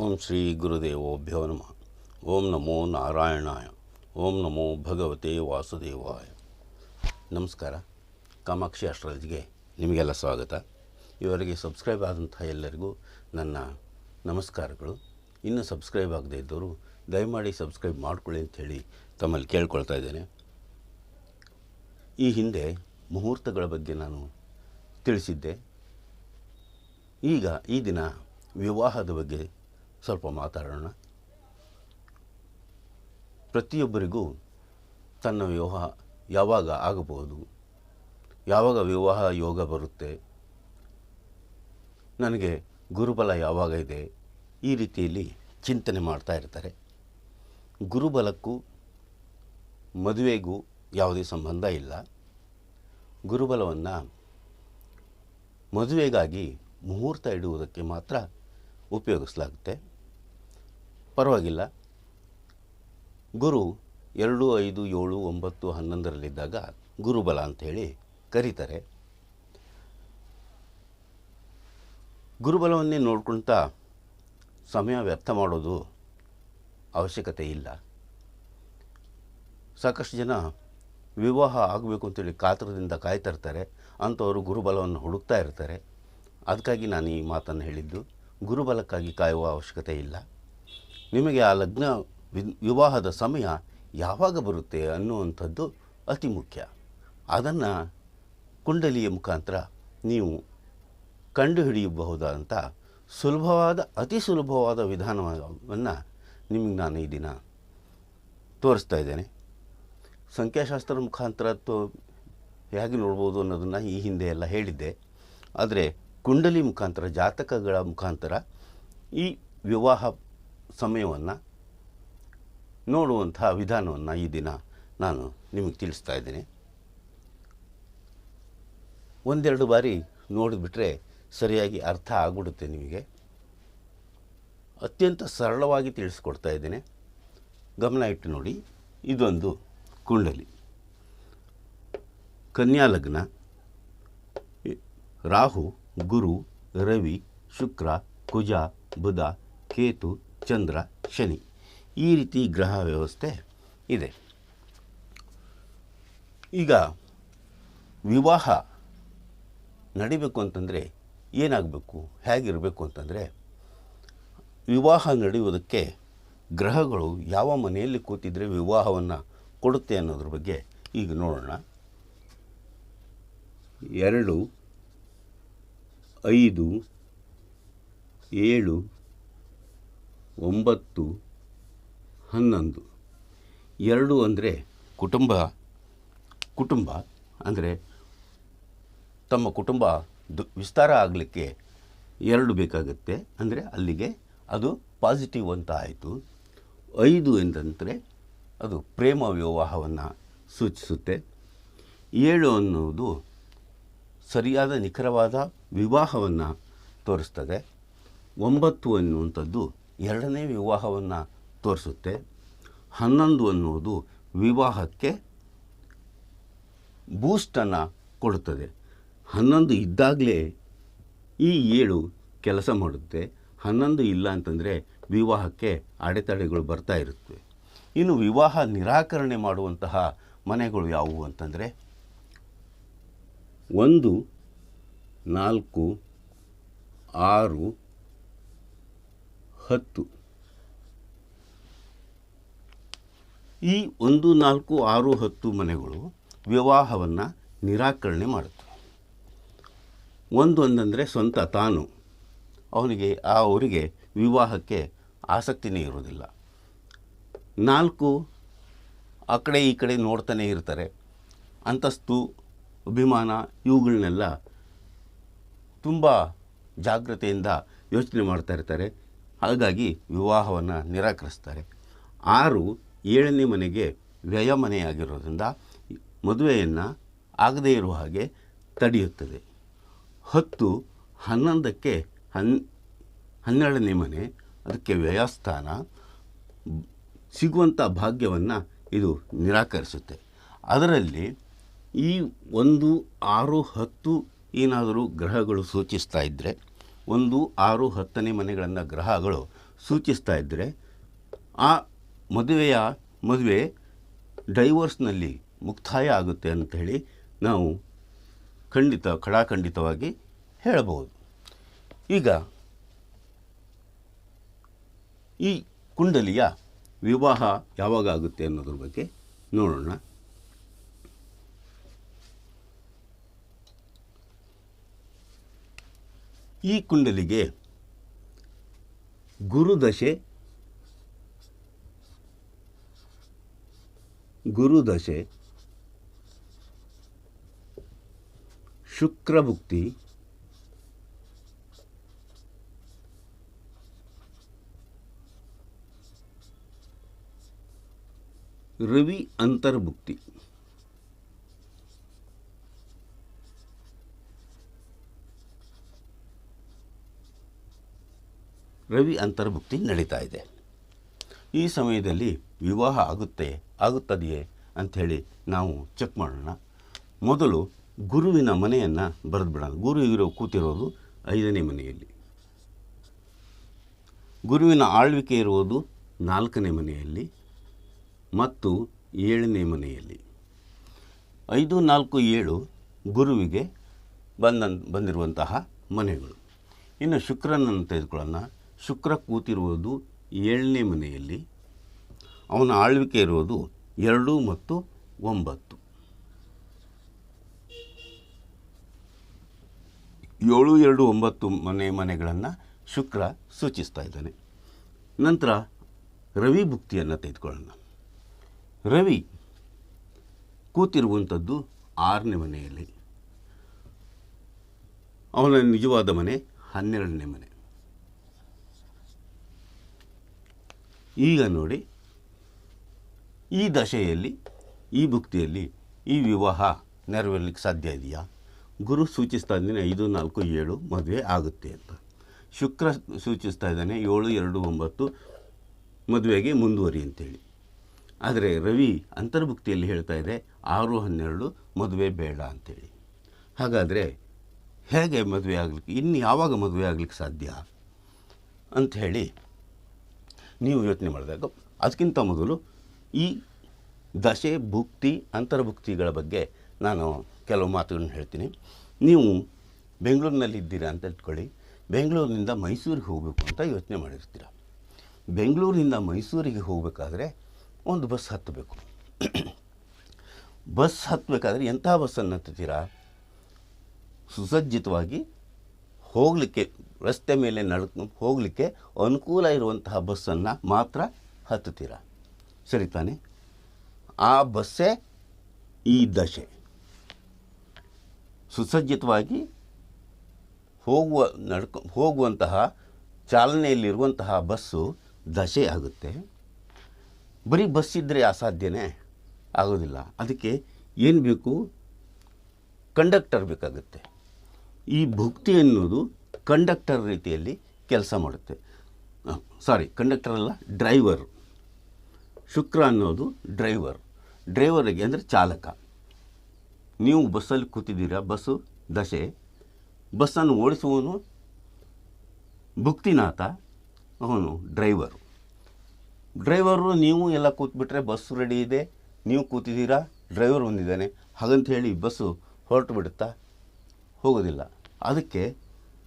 ಓಂ ಶ್ರೀ ಗುರುದೇವೋಭ್ಯೋ ನಮಃ. ಓಂ ನಮೋ ನಾರಾಯಣಾಯ. ಓಂ ನಮೋ ಭಗವತೆ ವಾಸುದೇವಾಯ. ನಮಸ್ಕಾರ. ಕಾಮಾಕ್ಷಿ ಅಸ್ಟ್ರಾಲಜಿಗೆ ನಿಮಗೆಲ್ಲ ಸ್ವಾಗತ. ಇವರಿಗೆ ಸಬ್ಸ್ಕ್ರೈಬ್ ಆದಂಥ ಎಲ್ಲರಿಗೂ ನನ್ನ ನಮಸ್ಕಾರಗಳು. ಇನ್ನೂ ಸಬ್ಸ್ಕ್ರೈಬ್ ಆಗದೇ ಇದ್ದವರು ದಯಮಾಡಿ ಸಬ್ಸ್ಕ್ರೈಬ್ ಮಾಡ್ಕೊಳ್ಳಿ ಅಂಥೇಳಿ ತಮ್ಮಲ್ಲಿ ಕೇಳ್ಕೊಳ್ತಾ ಇದ್ದೇನೆ. ಈ ಹಿಂದೆ ಮುಹೂರ್ತಗಳ ಬಗ್ಗೆ ನಾನು ತಿಳಿಸಿದ್ದೆ. ಈಗ ಈ ದಿನ ವಿವಾಹದ ಬಗ್ಗೆ ಸ್ವಲ್ಪ ಮಾತಾಡೋಣ. ಪ್ರತಿಯೊಬ್ಬರಿಗೂ ತನ್ನ ವಿವಾಹ ಯಾವಾಗ ಆಗಬಹುದು, ಯಾವಾಗ ವಿವಾಹ ಯೋಗ ಬರುತ್ತೆ, ನನಗೆ ಗುರುಬಲ ಯಾವಾಗ ಇದೆ, ಈ ರೀತಿಯಲ್ಲಿ ಚಿಂತನೆ ಮಾಡ್ತಾ ಇರ್ತಾರೆ. ಗುರುಬಲಕ್ಕೂ ಮದುವೆಗೂ ಯಾವುದೇ ಸಂಬಂಧ ಇಲ್ಲ. ಗುರುಬಲವನ್ನು ಮದುವೆಗಾಗಿ ಮುಹೂರ್ತ ಇಡುವುದಕ್ಕೆ ಮಾತ್ರ ಉಪಯೋಗಿಸಲಾಗುತ್ತೆ. ಪರವಾಗಿಲ್ಲ. ಗುರು ಎರಡು ಐದು ಏಳು ಒಂಬತ್ತು ಹನ್ನೊಂದರಲ್ಲಿದ್ದಾಗ ಗುರುಬಲ ಅಂಥೇಳಿ ಕರೀತಾರೆ. ಗುರುಬಲವನ್ನೇ ನೋಡ್ಕೊಳ್ತಾ ಸಮಯ ವ್ಯರ್ಥ ಮಾಡೋದು ಅವಶ್ಯಕತೆ ಇಲ್ಲ. ಸಾಕಷ್ಟು ಜನ ವಿವಾಹ ಆಗಬೇಕು ಅಂತೇಳಿ ಕಾತರದಿಂದ ಕಾಯ್ತಾ ಇರ್ತಾರೆ ಅಂಥವರು ಗುರುಬಲವನ್ನು ಹುಡುಕ್ತಾ ಇರ್ತಾರೆ. ಅದಕ್ಕಾಗಿ ನಾನು ಈ ಮಾತನ್ನು ಹೇಳಿದ್ದು, ಗುರುಬಲಕ್ಕಾಗಿ ಕಾಯುವ ಅವಶ್ಯಕತೆ ಇಲ್ಲ. ನಿಮಗೆ ಆ ಲಗ್ನ ವಿವಾಹದ ಸಮಯ ಯಾವಾಗ ಬರುತ್ತೆ ಅನ್ನುವಂಥದ್ದು ಅತಿ ಮುಖ್ಯ. ಅದನ್ನು ಕುಂಡಲಿಯ ಮುಖಾಂತರ ನೀವು ಕಂಡುಹಿಡಿಯಬಹುದಾದಂಥ ಸುಲಭವಾದ, ಅತಿ ಸುಲಭವಾದ ವಿಧಾನವನ್ನು ನಿಮಗೆ ನಾನು ಈ ದಿನ ತೋರಿಸ್ತಾ ಇದ್ದೇನೆ. ಸಂಖ್ಯಾಶಾಸ್ತ್ರದ ಮುಖಾಂತರ ತೋ, ಹೇಗೆ ನೋಡ್ಬೋದು ಅನ್ನೋದನ್ನು ಈ ಹಿಂದೆ ಎಲ್ಲ ಹೇಳಿದ್ದೆ. ಆದರೆ ಕುಂಡಲಿ ಮುಖಾಂತರ, ಜಾತಕಗಳ ಮುಖಾಂತರ ಈ ವಿವಾಹ ಸಮಯವನ್ನು ನೋಡುವಂಥ ವಿಧಾನವನ್ನು ಈ ದಿನ ನಾನು ನಿಮಗೆ ತಿಳಿಸ್ತಾ ಇದ್ದೇನೆ. ಒಂದೆರಡು ಬಾರಿ ನೋಡಿಬಿಟ್ರೆ ಸರಿಯಾಗಿ ಅರ್ಥ ಆಗ್ಬಿಡುತ್ತೆ ನಿಮಗೆ. ಅತ್ಯಂತ ಸರಳವಾಗಿ ತಿಳಿಸ್ಕೊಡ್ತಾ ಇದ್ದೇನೆ. ಗಮನ ಇಟ್ಟು ನೋಡಿ. ಇದೊಂದು ಕುಂಡಲಿ. ಕನ್ಯಾ ಲಗ್ನ. ರಾಹು, ಗುರು, ರವಿ, ಶುಕ್ರ, ಕುಜ, ಬುಧ, ಕೇತು ಚಂದ್ರ, ಶನಿ. ಈ ರೀತಿ ಗ್ರಹ ವ್ಯವಸ್ಥೆ ಇದೆ. ಈಗ ವಿವಾಹ ನಡಿಬೇಕು ಅಂತಂದರೆ ಏನಾಗಬೇಕು, ಹೇಗಿರಬೇಕು ಅಂತಂದರೆ ವಿವಾಹ ನಡೆಯುವುದಕ್ಕೆ ಗ್ರಹಗಳು ಯಾವ ಮನೆಯಲ್ಲಿ ಕೂತಿದ್ರೆ ವಿವಾಹವನ್ನು ಕೊಡುತ್ತೆ ಅನ್ನೋದ್ರ ಬಗ್ಗೆ ಈಗ ನೋಡೋಣ. ಎರಡು, ಐದು, ಏಳು ಒಂಬತ್ತು, ಹನ್ನೊಂದು. ಎರಡು ಅಂದರೆ ಕುಟುಂಬ ಕುಟುಂಬ ಅಂದರೆ ತಮ್ಮ ಕುಟುಂಬ ವಿಸ್ತಾರ ಆಗಲಿಕ್ಕೆ ಎರಡು ಬೇಕಾಗುತ್ತೆ. ಅಂದರೆ ಅಲ್ಲಿಗೆ ಅದು ಪಾಸಿಟಿವ್ ಅಂತ ಆಯಿತು. ಐದು ಎಂದರೆ ಅದು ಪ್ರೇಮ ವಿವಾಹವನ್ನು ಸೂಚಿಸುತ್ತೆ. ಏಳು ಅನ್ನುವುದು ಸರಿಯಾದ ನಿಖರವಾದ ವಿವಾಹವನ್ನು ತೋರಿಸ್ತದೆ. ಒಂಬತ್ತು ಅನ್ನುವಂಥದ್ದು ಎರಡನೇ ವಿವಾಹವನ್ನು ತೋರಿಸುತ್ತೆ. ಹನ್ನೊಂದು ಅನ್ನುವುದು ವಿವಾಹಕ್ಕೆ ಬೂಸ್ಟನ್ನು ಕೊಡುತ್ತದೆ. ಹನ್ನೊಂದು ಇದ್ದಾಗಲೇ ಈ ಏಳು ಕೆಲಸ ಮಾಡುತ್ತೆ. ಹನ್ನೊಂದು ಇಲ್ಲ ಅಂತಂದರೆ ವಿವಾಹಕ್ಕೆ ಅಡೆತಡೆಗಳು ಬರ್ತಾ ಇರುತ್ತವೆ ಇನ್ನು ವಿವಾಹ ನಿರಾಕರಣೆ ಮಾಡುವಂತಹ ಮನೆಗಳು ಯಾವುವು ಅಂತಂದರೆ ಒಂದು, ನಾಲ್ಕು, ಆರು ಹತ್ತು. ಈ ಒಂದು, ನಾಲ್ಕು, ಆರು, ಹತ್ತು ಮನೆಗಳು ವಿವಾಹವನ್ನು ನಿರಾಕರಣೆ ಮಾಡುತ್ತವೆ ಒಂದು ಒಂದಂದರೆ ಸ್ವಂತ ತಾನು. ಅವನಿಗೆ, ಆ ಅವರಿಗೆ ವಿವಾಹಕ್ಕೆ ಆಸಕ್ತಿನೇ ಇರೋದಿಲ್ಲ ನಾಲ್ಕು, ಆ ಕಡೆ ಈ ಕಡೆ ನೋಡ್ತಾನೆ ಇರ್ತಾರೆ. ಅಂತಸ್ತು, ಅಭಿಮಾನ ಇವುಗಳನ್ನೆಲ್ಲ ತುಂಬ ಜಾಗ್ರತೆಯಿಂದ ಯೋಚನೆ ಮಾಡ್ತಾ ಇರ್ತಾರೆ. ಹಾಗಾಗಿ ವಿವಾಹವನ್ನು ನಿರಾಕರಿಸ್ತಾರೆ. ಆರು, ಏಳನೇ ಮನೆಗೆ ವ್ಯಯ ಮನೆಯಾಗಿರೋದ್ರಿಂದ ಮದುವೆಯನ್ನು ಆಗದೇ ಇರುವ ಹಾಗೆ ತಡೆಯುತ್ತದೆ. ಹತ್ತು, ಹನ್ನೊಂದಕ್ಕೆ ಹನ್, ಹನ್ನೆರಡನೇ ಮನೆ, ಅದಕ್ಕೆ ವ್ಯಯಸ್ಥಾನ ಸಿಗುವಂಥ ಭಾಗ್ಯವನ್ನು ಇದು ನಿರಾಕರಿಸುತ್ತೆ. ಅದರಲ್ಲಿ ಈ ಒಂದು, ಆರು, ಹತ್ತು ಏನಾದರೂ ಗ್ರಹಗಳು ಸೂಚಿಸ್ತಾ ಇದ್ದರೆ ಒಂದು, ಆರು, ಹತ್ತನೇ ಮನೆಗಳನ್ನು ಗ್ರಹಗಳು ಸೂಚಿಸ್ತಾ ಇದ್ದರೆ ಆ ಮದುವೆಯ ಮದುವೆ ಡೈವೋರ್ಸ್ನಲ್ಲಿ ಮುಕ್ತಾಯ ಆಗುತ್ತೆ ಅಂತ ಹೇಳಿ ನಾವು ಖಂಡಿತ, ಖಡಾಖಂಡಿತವಾಗಿ ಹೇಳಬಹುದು. ಈಗ ಈ ಕುಂಡಲಿಯ ವಿವಾಹ ಯಾವಾಗ ಆಗುತ್ತೆ ಅನ್ನೋದ್ರ ಬಗ್ಗೆ ನೋಡೋಣ. ಈ ಕುಂಡಲಿಗೆ ಗುರುದಶೆ ಗುರುದಶೆ ಶುಕ್ರಭುಕ್ತಿ ರವಿ ಅಂತರ್ಭುಕ್ತಿ. ರವಿ ಅಂತರ್ಭುಕ್ತಿ ನಡೀತಾ ಇದೆ. ಈ ಸಮಯದಲ್ಲಿ ವಿವಾಹ ಆಗುತ್ತೆ, ಆಗುತ್ತದೆಯೇ ಅಂಥೇಳಿ ನಾವು ಚೆಕ್ ಮಾಡೋಣ. ಮೊದಲು ಗುರುವಿನ ಮನೆಯನ್ನು ಬರೆದುಬಿಡೋಣ. ಗುರು ಇರೋ ಕೂತಿರೋದು ಐದನೇ ಮನೆಯಲ್ಲಿ. ಗುರುವಿನ ಆಳ್ವಿಕೆ ಇರುವುದು ನಾಲ್ಕನೇ ಮನೆಯಲ್ಲಿ ಮತ್ತು ಏಳನೇ ಮನೆಯಲ್ಲಿ. ಐದು, ನಾಲ್ಕು, ಏಳು ಗುರುವಿಗೆ ಬಂದ ಬಂದಿರುವಂತಹ ಮನೆಗಳು. ಇನ್ನು ಶುಕ್ರನನ್ನು ತೆಗೆದುಕೊಳ್ಳೋಣ. ಶುಕ್ರ ಕೂತಿರುವುದು ಏಳನೇ ಮನೆಯಲ್ಲಿ, ಅವನ ಆಳ್ವಿಕೆ ಇರುವುದು ಎರಡು ಮತ್ತು ಒಂಬತ್ತು. ಏಳು ಎರಡು ಒಂಬತ್ತು ಮನೆ ಮನೆಗಳನ್ನು ಶುಕ್ರ ಸೂಚಿಸ್ತಾ ಇದ್ದಾನೆ. ನಂತರ ರವಿ ಭುಕ್ತಿಯನ್ನು ತೆಗೆದುಕೊಳ್ಳೋಣ. ರವಿ ಕೂತಿರುವಂಥದ್ದು ಆರನೇ ಮನೆಯಲ್ಲಿ. ಅವನ ನಿಜವಾದ ಮನೆ ಹನ್ನೆರಡನೇ ಮನೆ. ಈಗ ನೋಡಿ, ಈ ದಶೆಯಲ್ಲಿ, ಈ ಭುಕ್ತಿಯಲ್ಲಿ, ಈ ವಿವಾಹ ನೆರವೇರಲಿಕ್ಕೆ ಸಾಧ್ಯ ಇದೆಯಾ? ಗುರು ಸೂಚಿಸ್ತಾ ಇದ್ದಾನೆ, ಐದು, ನಾಲ್ಕು, ಏಳು, ಮದುವೆ ಆಗುತ್ತೆ ಅಂತ. ಶುಕ್ರ ಸೂಚಿಸ್ತಾ ಇದ್ದಾನೆ, ಏಳು, ಎರಡು, ಒಂಬತ್ತು, ಮದುವೆಗೆ ಮುಂದುವರಿ ಅಂತೇಳಿ. ಆದರೆ ರವಿ ಅಂತರ್ಭುಕ್ತಿಯಲ್ಲಿ ಹೇಳ್ತಾ ಇದೆ, ಆರು, ಹನ್ನೆರಡು, ಮದುವೆ ಬೇಡ ಅಂತೇಳಿ. ಹಾಗಾದರೆ ಹೇಗೆ ಮದುವೆ ಆಗಲಿಕ್ಕೆ, ಇನ್ನು ಯಾವಾಗ ಮದುವೆ ಆಗಲಿಕ್ಕೆ ಸಾಧ್ಯ? ಅಂಥೇಳಿ ನೀವು ಯೋಚನೆ ಮಾಡಿದಾಗ ಅದಕ್ಕಿಂತ ಮೊದಲು ಈ ದಶೆ ಭುಕ್ತಿ, ಅಂತರ್ಭುಕ್ತಿಗಳ ಬಗ್ಗೆ ನಾನು ಕೆಲವು ಮಾತುಗಳನ್ನು ಹೇಳ್ತೀನಿ. ನೀವು ಬೆಂಗಳೂರಿನಲ್ಲಿ ಇದ್ದೀರಾ ಅಂತ ಇಟ್ಕೊಳ್ಳಿ. ಬೆಂಗಳೂರಿನಿಂದ ಮೈಸೂರಿಗೆ ಹೋಗಬೇಕು ಅಂತ ಯೋಚನೆ ಮಾಡಿರ್ತೀರ? ಬೆಂಗಳೂರಿನಿಂದ ಮೈಸೂರಿಗೆ ಹೋಗಬೇಕಾದ್ರೆ ಒಂದು ಬಸ್ ಹತ್ತಬೇಕು. ಬಸ್ ಹತ್ತಬೇಕಾದ್ರೆ ಎಂಥ ಬಸ್ಸನ್ನು ಹತ್ತುತ್ತೀರಾ? ಸುಸಜ್ಜಿತವಾಗಿ ಹೋಗಲಿಕ್ಕೆ, ರಸ್ತೆ ಮೇಲೆ ನಡ್ಕೊಂಡು ಹೋಗಲಿಕ್ಕೆ ಅನುಕೂಲ ಇರುವಂತಹ ಬಸ್ಸನ್ನು ಮಾತ್ರ ಹತ್ತುತ್ತೀರ? ಸರಿ ತಾನೆ. ಆ ಬಸ್ಸೇ ಈ ದಶೆ. ಸುಸಜ್ಜಿತವಾಗಿ ಹೋಗುವ ನಡ್ಕೊ, ಹೋಗುವಂತಹ, ಚಾಲನೆಯಲ್ಲಿರುವಂತಹ ಬಸ್ಸು ದಶೆ ಆಗುತ್ತೆ. ಬರೀ ಬಸ್ ಇದ್ದರೆ ಅಸಾಧ್ಯನೇ? ಆಗೋದಿಲ್ಲ. ಅದಕ್ಕೆ ಏನು ಬೇಕು? ಕಂಡಕ್ಟರ್ ಬೇಕಾಗುತ್ತೆ. ಈ ಭುಕ್ತಿ ಅನ್ನೋದು ಕಂಡಕ್ಟರ್ ರೀತಿಯಲ್ಲಿ ಕೆಲಸ ಮಾಡುತ್ತೆ. ಸಾರಿ ಕಂಡಕ್ಟರ್ ಅಲ್ಲ, ಡ್ರೈವರ್. ಶುಕ್ರ ಅನ್ನೋದು ಡ್ರೈವರ್. ಡ್ರೈವರಿಗೆ ಅಂದರೆ ಚಾಲಕ. ನೀವು ಬಸ್ಸಲ್ಲಿ ಕೂತಿದ್ದೀರಾ, ಬಸ್ಸು ದಶೆ. ಬಸ್ಸನ್ನು ಓಡಿಸುವವನು ಭುಕ್ತಿನಾಥ, ಅವನು ಡ್ರೈವರು. ಡ್ರೈವರು, ನೀವು ಎಲ್ಲ ಕೂತ್ಬಿಟ್ರೆ ಬಸ್ ರೆಡಿ ಇದೆ, ನೀವು ಕೂತಿದ್ದೀರಾ, ಡ್ರೈವರ್ ಬಂದಿದ್ದಾನೆ ಹಾಗಂತ ಹೇಳಿ ಬಸ್ಸು ಹೊರಟು ಬಿಡುತ್ತಾ? ಹೋಗೋದಿಲ್ಲ. ಅದಕ್ಕೆ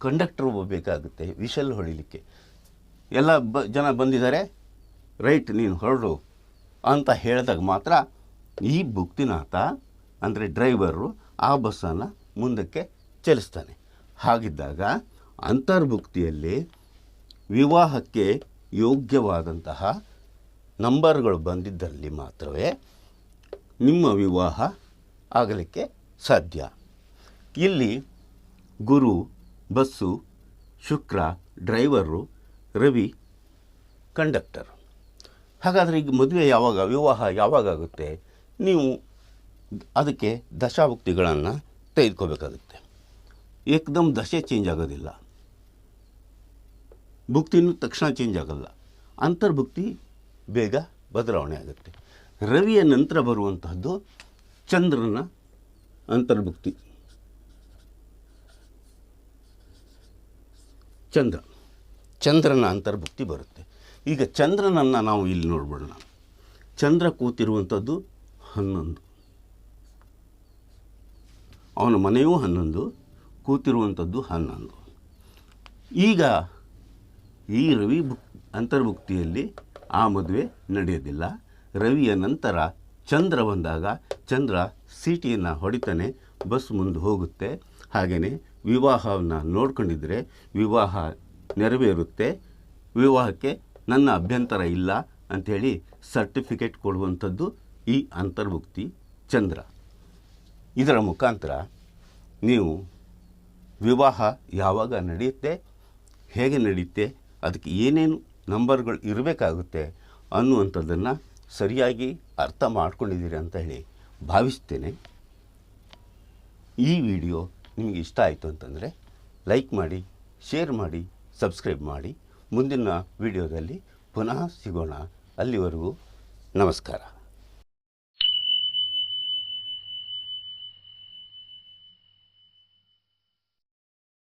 ಕಂಡಕ್ಟರ್ ಬೇಕಾಗುತ್ತೆ, ವಿಷಲ್ ಹೊಡಿಲಿಕ್ಕೆ. ಎಲ್ಲ ಬ, ಜನ ಬಂದಿದ್ದಾರೆ, ರೈಟ್, ನೀನು ಹೊರಡು ಅಂತ ಹೇಳಿದಾಗ ಮಾತ್ರ ಈ ಭುಕ್ತಿನಾಥ, ಅಂದರೆ ಡ್ರೈವರು, ಆ ಬಸ್ಸನ್ನು ಮುಂದಕ್ಕೆ ಚಲಿಸ್ತಾನೆ. ಹಾಗಿದ್ದಾಗ ಅಂತರ್ಭುಕ್ತಿಯಲ್ಲಿ ವಿವಾಹಕ್ಕೆ ಯೋಗ್ಯವಾದಂತಹ ನಂಬರ್ಗಳು ಬಂದಿದ್ದಲ್ಲಿ ಮಾತ್ರವೇ ನಿಮ್ಮ ವಿವಾಹ ಆಗಲಿಕ್ಕೆ ಸಾಧ್ಯ. ಇಲ್ಲಿ Guru, bus, Shukra, driver, Ravi, conductor. ಹಾಗಾದರೆ ಈಗ ಮದುವೆ ಯಾವಾಗ, ವಿವಾಹ ಯಾವಾಗ ಆಗುತ್ತೆ? ನೀವು ಅದಕ್ಕೆ ದಶಾಭುಕ್ತಿಗಳನ್ನು ತೆಗೆದುಕೋಬೇಕಾಗುತ್ತೆ. ಏಕದಮ್ ದಶೆ ಚೇಂಜ್ ಆಗೋದಿಲ್ಲ. ಭುಕ್ತಿನೂ ತಕ್ಷಣ ಚೇಂಜ್ ಆಗೋಲ್ಲ. ಅಂತರ್ಭುಕ್ತಿ ಬೇಗ ಬದಲಾವಣೆ ಆಗುತ್ತೆ. ರವಿಯ ನಂತರ ಬರುವಂತಹದ್ದು ಚಂದ್ರನ ಅಂತರ್ಭುಕ್ತಿ. ಚಂದ್ರ. ಚಂದ್ರನ ಅಂತರ್ಭುಕ್ತಿ ಬರುತ್ತೆ. ಈಗ ಚಂದ್ರನನ್ನು ನಾವು ಇಲ್ಲಿ ನೋಡ್ಬಿಡೋಣ. ಚಂದ್ರ ಕೂತಿರುವಂಥದ್ದು ಹನ್ನೊಂದು. ಅವನ ಮನೆಯೂ ಹನ್ನೊಂದು, ಕೂತಿರುವಂಥದ್ದು ಹನ್ನೊಂದು. ಈಗ ಈ ರವಿ ಬುಕ್ ಅಂತರ್ಭುಕ್ತಿಯಲ್ಲಿ ಆ ಮದುವೆ ನಡೆಯೋದಿಲ್ಲ. ರವಿಯ ನಂತರ ಚಂದ್ರ ಬಂದಾಗ ಚಂದ್ರ ಸೀಟಿಯನ್ನು ಹೊಡಿತಾನೆ, ಬಸ್ ಮುಂದೆ ಹೋಗುತ್ತೆ. ಹಾಗೆಯೇ ವಿವಾಹವನ್ನು ನೋಡ್ಕೊಂಡಿದ್ರೆ ವಿವಾಹ ನೆರವೇರುತ್ತೆ, ವಿವಾಹಕ್ಕೆ ನನ್ನ ಅಭ್ಯಂತರ ಇಲ್ಲ ಅಂಥೇಳಿ ಸರ್ಟಿಫಿಕೇಟ್ ಕೊಡುವಂಥದ್ದು ಈ ಅಂತರ್ಭುಕ್ತಿ ಚಂದ್ರ. ಇದರ ಮುಖಾಂತರ ನೀವು ವಿವಾಹ ಯಾವಾಗ ನಡೆಯುತ್ತೆ, ಹೇಗೆ ನಡೆಯುತ್ತೆ, ಅದಕ್ಕೆ ಏನೇನು ನಂಬರ್ಗಳು ಇರಬೇಕಾಗುತ್ತೆ ಅನ್ನುವಂಥದ್ದನ್ನು ಸರಿಯಾಗಿ ಅರ್ಥ ಮಾಡ್ಕೊಂಡಿದ್ದೀರಿ ಅಂತ ಹೇಳಿ ಭಾವಿಸ್ತೇನೆ. ಈ ವಿಡಿಯೋ ನಿಮಗೆ ಇಷ್ಟ ಆಯಿತು ಅಂತಂದರೆ ಲೈಕ್ ಮಾಡಿ, ಶೇರ್ ಮಾಡಿ, ಸಬ್ಸ್ಕ್ರೈಬ್ ಮಾಡಿ. ಮುಂದಿನ ವಿಡಿಯೋದಲ್ಲಿ ಪುನಃ ಸಿಗೋಣ. ಅಲ್ಲಿವರೆಗೂ ನಮಸ್ಕಾರ.